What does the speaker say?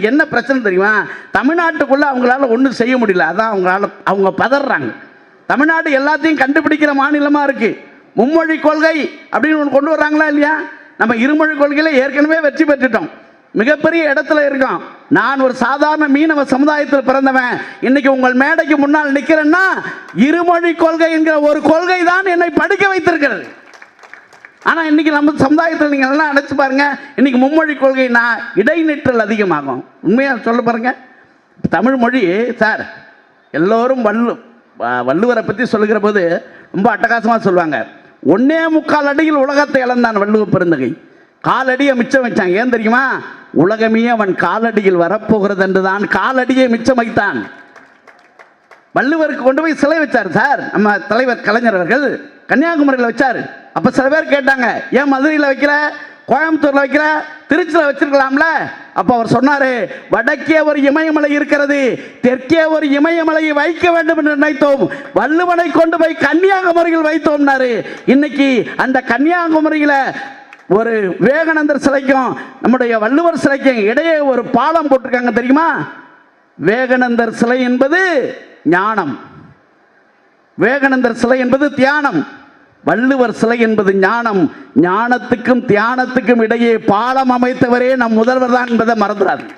என்ன பிரச்சனை தெரியுமா? தமிழ்நாட்டுக்குள்ள அவங்களால ஒன்றும் செய்ய முடியல. அதான் அவங்களால அவங்க பதறாங்க. தமிழ்நாடு எல்லாத்தையும் கண்டுபிடிக்கிற மாநிலமா இருக்கு. மும்மொழி கொள்கை அப்படின்னு ஒன்று கொண்டு வர்றாங்களா இல்லையா? நம்ம இருமொழி கொள்கையில ஏற்கனவே வெற்றி பெற்றுட்டோம். மிகப்பெரிய இடத்துல இருக்கோம். நான் ஒரு சாதாரண மீனவ சமுதாயத்தில் பிறந்தவன். இன்னைக்கு உங்கள் மேடைக்கு முன்னால் நிற்கிறேன்னா இருமொழி கொள்கை என்கிற ஒரு கொள்கை தான் என்னை படிக்க வைத்திருக்கிறது. ஆனால் இன்னைக்கு நம்ம சமுதாயத்தில் நீங்கள் எல்லாம் நினச்சி பாருங்க. இன்னைக்கு மும்மொழி கொள்கைனா இடைநிற்றல் அதிகமாகும். உண்மையாக சொல்ல பாருங்க. தமிழ் மொழி சார் எல்லோரும் வள்ளு வ- வள்ளுவரை பற்றி சொல்லுகிற போது ரொம்ப அட்டகாசமாக சொல்லுவாங்க. ஒன்னே முக்கால் அடியில் உலகத்தை இழந்தான் வள்ளுவ பெருந்தகை. காலடியை மிச்சம் வச்சான் ஏன் தெரியுமா? உலகமே அவன் காலடியில் வரப்போகிறது என்றுதான் காலடியை மிச்சம் வைத்தான். வள்ளுவருக்கு கொண்டு போய் சிலை வச்சார் சார். நம்ம தலைவர் கலைஞர் அவர்கள் கன்னியாகுமரியில் வச்சார். அப்போ சில பேர் கேட்டாங்க ஏன் மதுரையில் வைக்கிற கோயம்புத்தூரில் வைக்கிற திருச்சியில் வச்சிருக்கலாம்ல? அப்போ அவர் சொன்னார் வடக்கே ஒரு இமயமலை இருக்கிறது. தெற்கே ஒரு இமயமலையை வைக்க வேண்டும் என்று நினைத்தோம். வள்ளுவனை கொண்டு போய் கன்னியாகுமரியில் வைத்தோம்னாரு. இன்னைக்கு அந்த கன்னியாகுமரியில் ஒரு விவேகானந்தர் சிலைக்கும் நம்முடைய வள்ளுவர் சிலைக்கும் இடையே ஒரு பாலம் போட்டிருக்காங்க தெரியுமா? விவேகானந்தர் சிலை என்பது ஞானம். விவேகானந்தர் சிலை என்பது தியானம். வள்ளுவர் சிலை என்பது ஞானம். ஞானத்துக்கும் தியானத்துக்கும் இடையே பாலம் அமைத்தவரே நம் முதல்வர் தான் என்பதை மறந்துடாது